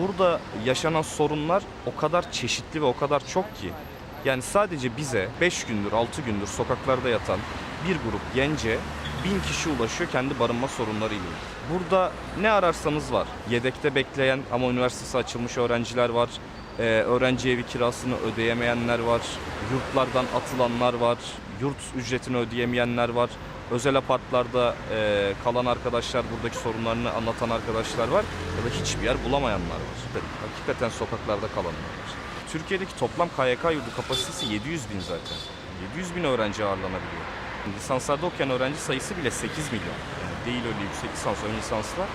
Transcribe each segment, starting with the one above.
burada yaşanan sorunlar o kadar çeşitli ve o kadar çok ki. Yani sadece bize 5 gündür 6 gündür sokaklarda yatan bir grup gence bin kişi ulaşıyor kendi barınma sorunlarıyla. Burada ne ararsanız var. Yedekte bekleyen ama üniversitesi açılmış öğrenciler var. Ee, öğrenci evi kirasını ödeyemeyenler var. Yurtlardan atılanlar var. Yurt ücretini ödeyemeyenler var. Özel apartlarda e, kalan arkadaşlar, buradaki sorunlarını anlatan arkadaşlar var. Ya da hiçbir yer bulamayanlar var. Hakikaten sokaklarda kalanlar var. Türkiye'deki toplam KYK yurdu kapasitesi 700 bin zaten. 700 bin öğrenci ağırlanabiliyor. Lisanslarda okuyan öğrenci sayısı bile 8 milyon. Yani değil öyle yüksek lisans, ön lisanslar.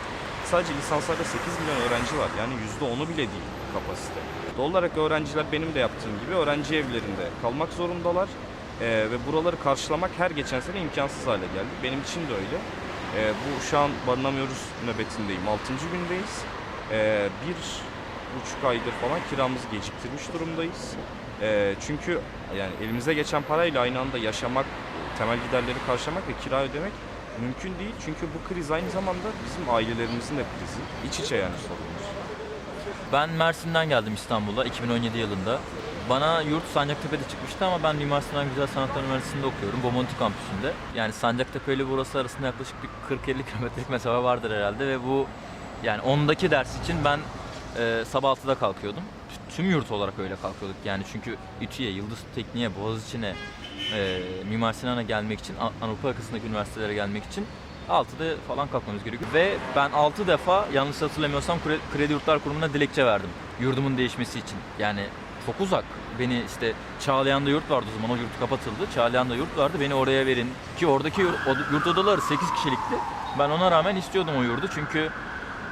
Sadece lisanslarda 8 milyon öğrenci var. Yani %10'u bile değil kapasite. Doğal olarak öğrenciler benim de yaptığım gibi öğrenci evlerinde kalmak zorundalar. Ee, ve buraları karşılamak her geçen sene imkansız hale geldi. Benim için de öyle. Ee, bu şu an barınamıyoruz nöbetindeyim. 6. gündeyiz. Ee, bir buçuk aydır falan kiramızı geciktirmiş durumdayız. Ee, çünkü yani elimize geçen parayla aynı anda yaşamak, temel giderleri karşılamak ve kira ödemek mümkün değil. Çünkü bu kriz aynı zamanda bizim ailelerimizin de krizi. İç içe yani sorunumuz. Ben Mersin'den geldim İstanbul'a 2017 yılında. Bana yurt Sancaktepe'de çıkmıştı ama ben Mimar Sinan Güzel Sanatlar Üniversitesi'nde okuyorum. Bomonti kampüsünde. Yani Sancaktepe ile burası arasında yaklaşık bir 40-50 kilometrelik mesafe vardır herhalde ve bu yani ondaki ders için ben e, sabah 6'da kalkıyordum. Tüm yurt olarak öyle kalkıyorduk yani çünkü İTÜ'ye, Yıldız Tekniğe, Boğaziçi'ne, e, Mimar Sinan'a gelmek için, A- Anadolu yakasındaki üniversitelere gelmek için 6'da falan kalkmamız gerekiyor. Ve ben 6 defa yanlış hatırlamıyorsam Kre- Kredi Yurtlar Kurumu'na dilekçe verdim. Yurdumun değişmesi için. Yani çok uzak. Beni işte Çağlayan'da yurt vardı o zaman o yurt kapatıldı. Çağlayan'da yurt vardı beni oraya verin. Ki oradaki yurt, odaları 8 kişilikti. Ben ona rağmen istiyordum o yurdu çünkü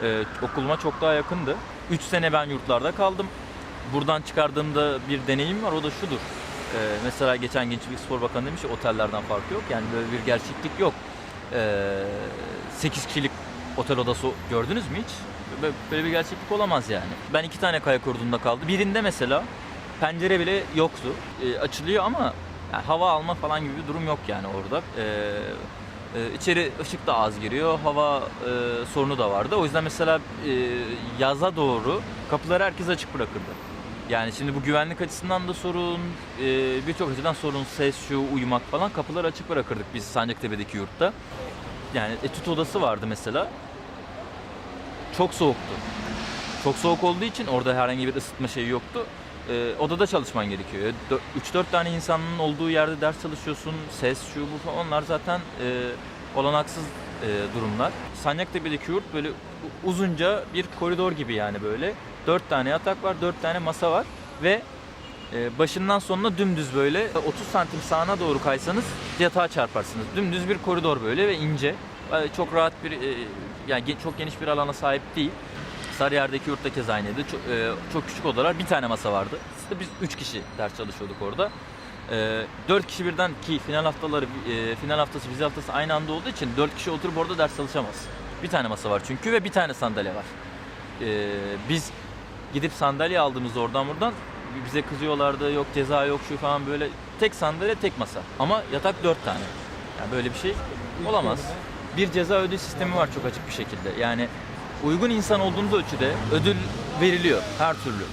e, okuluma çok daha yakındı. 3 sene ben yurtlarda kaldım. Buradan çıkardığımda bir deneyim var o da şudur. E, mesela geçen Gençlik Spor Bakanı demiş ya otellerden farkı yok. Yani böyle bir gerçeklik yok. E, 8 kişilik otel odası gördünüz mü hiç? Böyle- bir gerçeklik olamaz yani. Ben iki tane kayak yurdunda kaldım. Birinde mesela pencere bile yoktu. E, açılıyor ama yani hava alma falan gibi bir durum yok yani orada. E, e, içeri ışık da az giriyor. Hava e, sorunu da vardı. O yüzden mesela e, yaza doğru kapıları herkes açık bırakırdı. Yani şimdi bu güvenlik açısından da sorun, e, birçok açıdan sorun, ses, şu, uyumak falan kapıları açık bırakırdık biz Sancaktepe'deki yurtta. Yani etüt odası vardı mesela. Çok soğuktu. Çok soğuk olduğu için orada herhangi bir ısıtma şeyi yoktu. Ee, odada çalışman gerekiyor. 3-4 tane insanın olduğu yerde ders çalışıyorsun. Ses, şu bu falan onlar zaten e, olanaksız e, durumlar. Sancaktepe'deki yurt böyle uzunca bir koridor gibi yani böyle. 4 tane yatak var, 4 tane masa var ve e, başından sonuna dümdüz böyle 30 santim sağına doğru kaysanız yatağa çarparsınız. Dümdüz bir koridor böyle ve ince. E, Çok rahat bir e, yani çok geniş bir alana sahip değil. Sarıyer'deki yurtta kez aynıydı. Çok, e, çok küçük odalar. Bir tane masa vardı. İşte biz 3 kişi ders çalışıyorduk orada. E, 4 kişi birden ki final haftaları, e, final haftası, vize haftası aynı anda olduğu için 4 kişi oturup orada ders çalışamaz. Bir tane masa var çünkü ve bir tane sandalye var. E, biz gidip sandalye aldığımızda oradan buradan bize kızıyorlardı. Yok ceza yok şu falan böyle. Tek sandalye tek masa. Ama yatak 4 tane. Yani böyle bir şey olamaz. Bir ceza ödül sistemi var çok açık bir şekilde. Yani uygun insan olduğunuz ölçüde ödül veriliyor her türlü.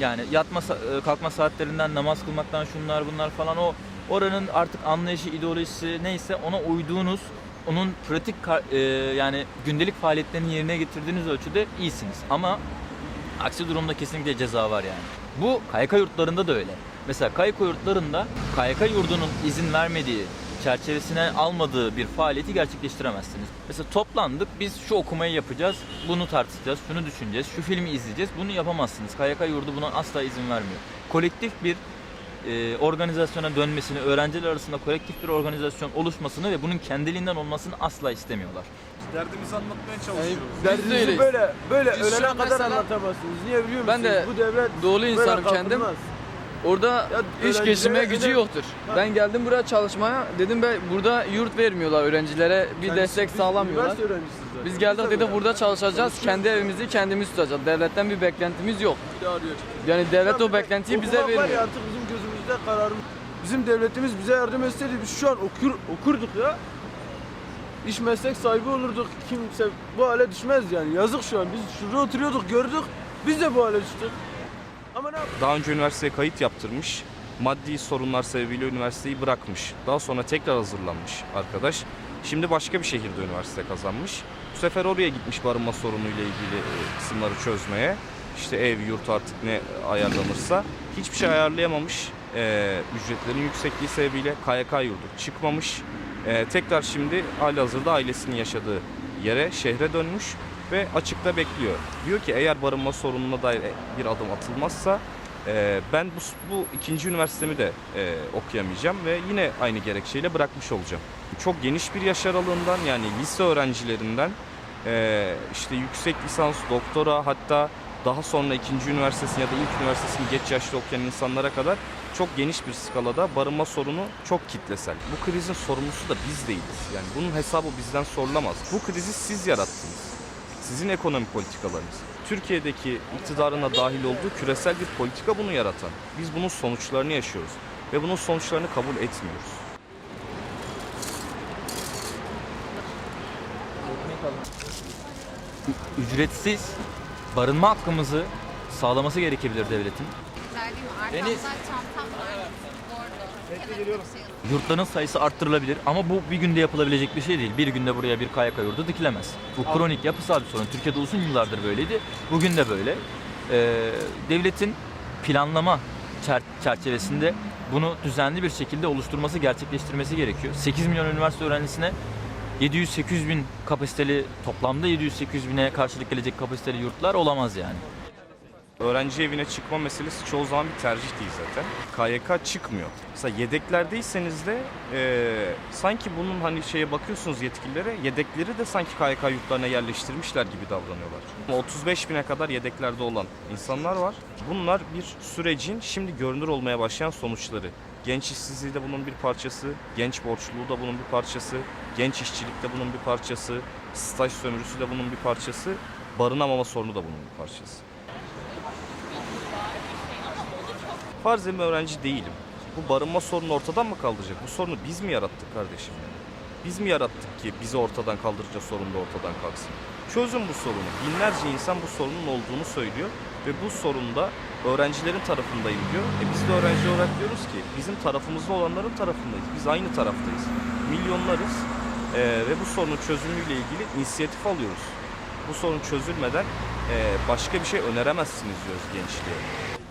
Yani yatma e, kalkma saatlerinden namaz kılmaktan şunlar bunlar falan o oranın artık anlayışı ideolojisi neyse ona uyduğunuz onun pratik e, yani gündelik faaliyetlerini yerine getirdiğiniz ölçüde iyisiniz. Ama aksi durumda kesinlikle ceza var yani. Bu KYK yurtlarında da öyle. Mesela KYK yurtlarında KYK yurdunun izin vermediği, çerçevesine almadığı bir faaliyeti gerçekleştiremezsiniz. Mesela toplandık, biz şu okumayı yapacağız, bunu tartışacağız, şunu düşüneceğiz, şu filmi izleyeceğiz. Bunu yapamazsınız. KYK yurdu buna asla izin vermiyor. Kolektif bir e, organizasyona dönmesini, öğrenciler arasında kolektif bir organizasyon oluşmasını ve bunun kendiliğinden olmasını asla istemiyorlar. Derdimizi anlatmaya Yani çalışıyoruz. derdinizi öyleyiz. böyle böyle Biz ölene kadar mesela- anlatamazsınız. Niye biliyor musunuz? Ben de bu devlet Doğulu insanım kendim. kalkınmaz. Orada Ya iş geçirmeye gücü yoktur. Ha. Ben geldim buraya çalışmaya. Dedim ben burada yurt vermiyorlar öğrencilere. Bir Yani destek biz sağlamıyorlar. Biz geldik de dedik böyle. burada çalışacağız. Kendi evimizi kendimiz tutacağız. Devletten bir beklentimiz yok. Yani devlet Ya o beklentiyi bize okumak var ya vermiyor. artık bizim gözümüzde kararımız. Bizim devletimiz bize yardım etseydi biz şu an okur, okurduk ya. İş meslek sahibi olurduk. Kimse bu hale düşmez yani. Yazık şu an. Biz şurada oturuyorduk gördük. Biz de bu hale düştük. Daha önce üniversiteye kayıt yaptırmış. Maddi sorunlar sebebiyle üniversiteyi bırakmış. Daha sonra tekrar hazırlanmış arkadaş. Şimdi başka bir şehirde üniversite kazanmış. Bu sefer oraya gitmiş barınma sorunuyla ilgili e, kısımları çözmeye. İşte ev, yurt artık ne ayarlanırsa. Hiçbir şey ayarlayamamış. E, ücretlerin yüksekliği sebebiyle KYK yurdu çıkmamış. E, tekrar şimdi halihazırda ailesinin yaşadığı yere, şehre dönmüş ve açıkta bekliyor. Diyor ki eğer barınma sorununa dair bir adım atılmazsa e, ben bu, bu ikinci üniversitemi de e, okuyamayacağım ve yine aynı gerekçeyle bırakmış olacağım. Çok geniş bir yaş aralığından yani lise öğrencilerinden e, işte yüksek lisans, doktora hatta daha sonra ikinci üniversitesini ya da ilk üniversitesini geç yaşta okuyan insanlara kadar çok geniş bir skalada barınma sorunu çok kitlesel. Bu krizin sorumlusu da biz değiliz. Yani bunun hesabı bizden sorulamaz. Bu krizi siz yarattınız. Sizin ekonomi politikalarınız. Türkiye'deki iktidarına dahil olduğu küresel bir politika bunu yaratan. Biz bunun sonuçlarını yaşıyoruz ve bunun sonuçlarını kabul etmiyoruz. Ücretsiz barınma hakkımızı sağlaması gerekebilir devletin. Verdiğim arkamda çantam var. Bordo. Şey, Yurtların sayısı arttırılabilir ama bu bir günde yapılabilecek bir şey değil. Bir günde buraya bir KYK yurdu dikilemez. Bu kronik yapısal bir sorun. Türkiye'de uzun yıllardır böyleydi. Bugün de böyle. Ee, devletin planlama çer- çerçevesinde bunu düzenli bir şekilde oluşturması, gerçekleştirmesi gerekiyor. 8 milyon üniversite öğrencisine 700-800 bin kapasiteli toplamda 700-800 bine karşılık gelecek kapasiteli yurtlar olamaz yani. Öğrenci evine çıkma meselesi çoğu zaman bir tercih değil zaten. KYK çıkmıyor. Mesela yedeklerdeyseniz de eee, sanki bunun hani şeye bakıyorsunuz yetkililere yedekleri de sanki KYK yurtlarına yerleştirmişler gibi davranıyorlar. 35 bine kadar yedeklerde olan insanlar var. Bunlar bir sürecin şimdi görünür olmaya başlayan sonuçları. Genç işsizliği de bunun bir parçası, genç borçluluğu da bunun bir parçası, genç işçilik de bunun bir parçası, staj sömürüsü de bunun bir parçası, barınamama sorunu da bunun bir parçası. Farz edin öğrenci değilim. Bu barınma sorunu ortadan mı kaldıracak? Bu sorunu biz mi yarattık kardeşim? Biz mi yarattık ki bizi ortadan kaldıracak sorun da ortadan kalksın? Çözün bu sorunu. Binlerce insan bu sorunun olduğunu söylüyor ve bu sorunda öğrencilerin tarafındayım diyor. E biz de öğrenci olarak diyoruz ki bizim tarafımızda olanların tarafındayız. Biz aynı taraftayız. Milyonlarız e, ve bu sorunun çözümüyle ilgili inisiyatif alıyoruz. Bu sorun çözülmeden e, başka bir şey öneremezsiniz diyoruz gençliğe.